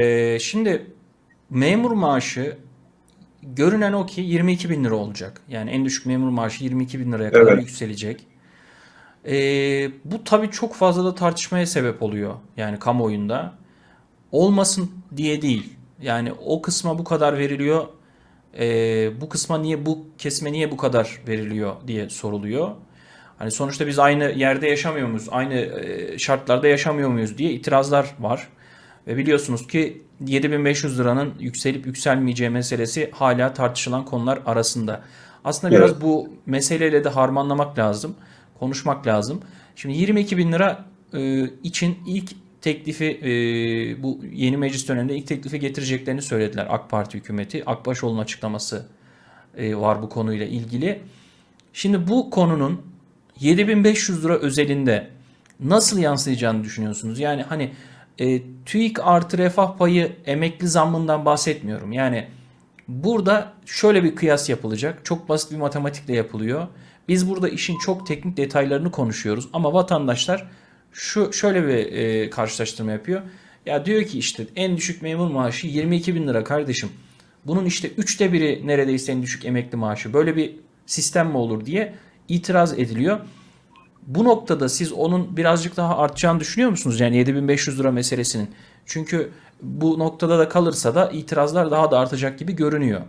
Ee, şimdi memur maaşı görünen o ki 22 bin lira olacak. Yani en düşük memur maaşı 22 bin liraya kadar Evet. yükselecek. Ee, bu tabii çok fazla da tartışmaya sebep oluyor. Yani kamuoyunda. Olmasın diye değil. Yani o kısma bu kadar veriliyor. Ee, bu kısma niye bu kesime niye bu kadar veriliyor diye soruluyor. Hani sonuçta biz aynı yerde yaşamıyor muyuz? Aynı e, şartlarda yaşamıyor muyuz diye itirazlar var. Ve biliyorsunuz ki 7500 liranın yükselip yükselmeyeceği meselesi hala tartışılan konular arasında. Aslında biraz Evet. bu meseleyle de harmanlamak lazım, konuşmak lazım. Şimdi 22 bin lira e, için ilk teklifi e, bu yeni meclis döneminde ilk teklifi getireceklerini söylediler AK Parti hükümeti. Akbaşoğlu'nun açıklaması e, var bu konuyla ilgili. Şimdi bu konunun 7500 lira özelinde nasıl yansıyacağını düşünüyorsunuz? Yani hani e, TÜİK artı refah payı emekli zammından bahsetmiyorum. Yani burada şöyle bir kıyas yapılacak. Çok basit bir matematikle yapılıyor. Biz burada işin çok teknik detaylarını konuşuyoruz ama vatandaşlar şu şöyle bir e, karşılaştırma yapıyor. Ya diyor ki işte en düşük memur maaşı 22 bin lira kardeşim. Bunun işte üçte biri neredeyse en düşük emekli maaşı. Böyle bir sistem mi olur diye itiraz ediliyor. Bu noktada siz onun birazcık daha artacağını düşünüyor musunuz? Yani 7500 lira meselesinin. Çünkü bu noktada da kalırsa da itirazlar daha da artacak gibi görünüyor.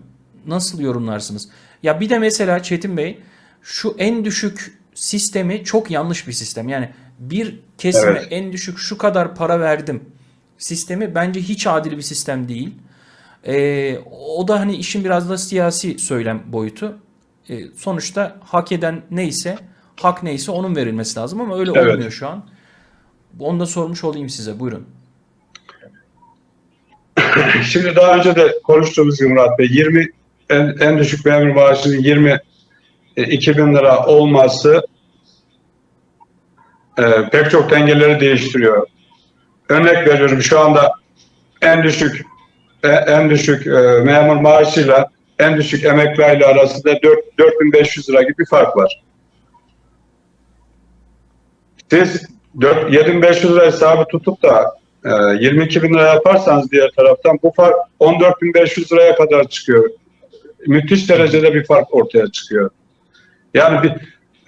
Nasıl yorumlarsınız? Ya bir de mesela Çetin Bey şu en düşük sistemi çok yanlış bir sistem. Yani bir kesime Evet. en düşük şu kadar para verdim sistemi bence hiç adil bir sistem değil. Ee, o da hani işin biraz da siyasi söylem boyutu. Ee, sonuçta hak eden neyse, hak neyse onun verilmesi lazım ama öyle Evet. olmuyor şu an. Onu da sormuş olayım size. Buyurun. Şimdi daha önce de konuştuğumuz gibi Murat Bey 20 en, en düşük memur maaşının 20 e, 2000 lira olması e, pek çok dengeleri değiştiriyor. Örnek veriyorum şu anda en düşük e, en düşük e, memur maaşıyla en düşük emekli arasında 4, 4500 lira gibi bir fark var. Siz 4, 7500 lira hesabı tutup da e, 22 bin lira yaparsanız diğer taraftan bu fark 14.500 liraya kadar çıkıyor. Müthiş derecede bir fark ortaya çıkıyor. Yani bir,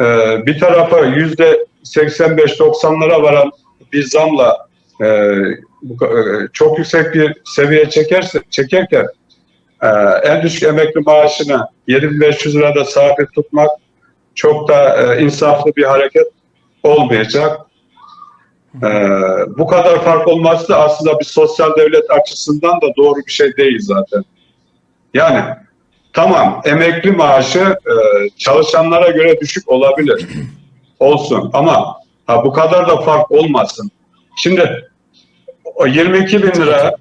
e, bir tarafa yüzde 85-90'lara varan bir zamla e, bu, e, çok yüksek bir seviyeye çekerse, çekerken e, en düşük emekli maaşını 7500 lirada sabit tutmak çok da e, insaflı bir hareket olmayacak. Ee, bu kadar fark olması da aslında bir sosyal devlet açısından da doğru bir şey değil zaten. Yani tamam emekli maaşı e, çalışanlara göre düşük olabilir. Olsun ama ha, bu kadar da fark olmasın. Şimdi o 22 bin lira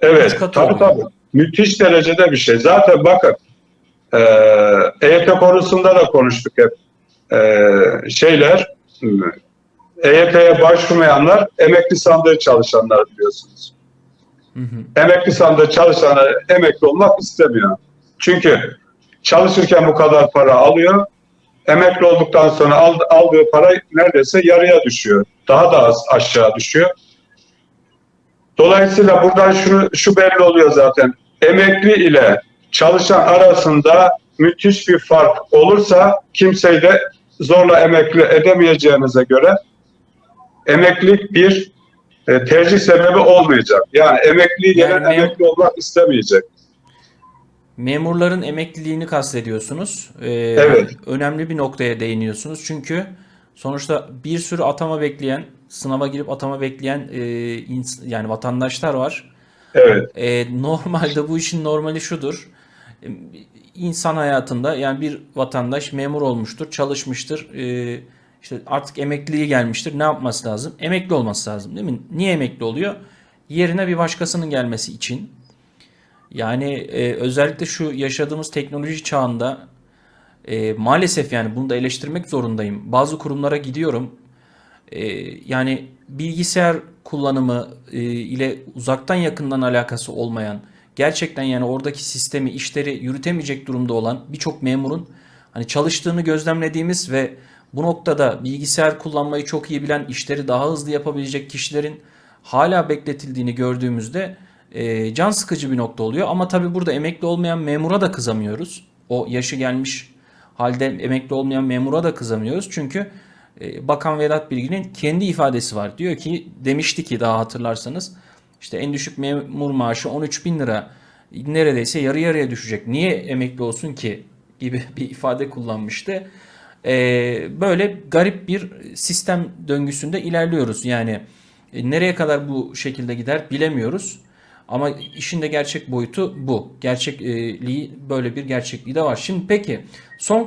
evet tabii tabii müthiş derecede bir şey. Zaten bakın e, EYT konusunda da konuştuk hep. E, şeyler EYT'ye başvurmayanlar emekli sandığı çalışanlar biliyorsunuz. Hı hı. Emekli sandığı çalışanlar emekli olmak istemiyor. Çünkü çalışırken bu kadar para alıyor. Emekli olduktan sonra ald- aldığı para neredeyse yarıya düşüyor. Daha da az aşağı düşüyor. Dolayısıyla buradan şunu, şu belli oluyor zaten. Emekli ile çalışan arasında müthiş bir fark olursa kimseyi de zorla emekli edemeyeceğinize göre emeklilik bir e, tercih sebebi olmayacak. Yani emekli gelen Yani emekli olmak istemeyecek. Memurların emekliliğini kastediyorsunuz. Ee, Evet. Önemli bir noktaya değiniyorsunuz. Çünkü sonuçta bir sürü atama bekleyen, sınava girip atama bekleyen e, yani vatandaşlar var. Evet, E, normalde bu işin normali şudur. İnsan hayatında yani bir vatandaş memur olmuştur, çalışmıştır. E, işte artık emekliliğe gelmiştir. Ne yapması lazım? Emekli olması lazım, değil mi? Niye emekli oluyor? Yerine bir başkasının gelmesi için. Yani e, özellikle şu yaşadığımız teknoloji çağında e, maalesef yani bunu da eleştirmek zorundayım. Bazı kurumlara gidiyorum. E, yani bilgisayar kullanımı ile uzaktan yakından alakası olmayan, gerçekten yani oradaki sistemi, işleri yürütemeyecek durumda olan birçok memurun hani çalıştığını gözlemlediğimiz ve bu noktada bilgisayar kullanmayı çok iyi bilen, işleri daha hızlı yapabilecek kişilerin hala bekletildiğini gördüğümüzde e, can sıkıcı bir nokta oluyor. Ama tabii burada emekli olmayan memura da kızamıyoruz. O yaşı gelmiş halde emekli olmayan memura da kızamıyoruz. Çünkü e, Bakan Vedat Bilgin'in kendi ifadesi var. Diyor ki demişti ki daha hatırlarsanız işte en düşük memur maaşı 13 bin lira neredeyse yarı yarıya düşecek. Niye emekli olsun ki gibi bir ifade kullanmıştı. Ee, böyle garip bir sistem döngüsünde ilerliyoruz. Yani e, nereye kadar bu şekilde gider bilemiyoruz. Ama işin de gerçek boyutu bu. Gerçekliği böyle bir gerçekliği de var. Şimdi peki son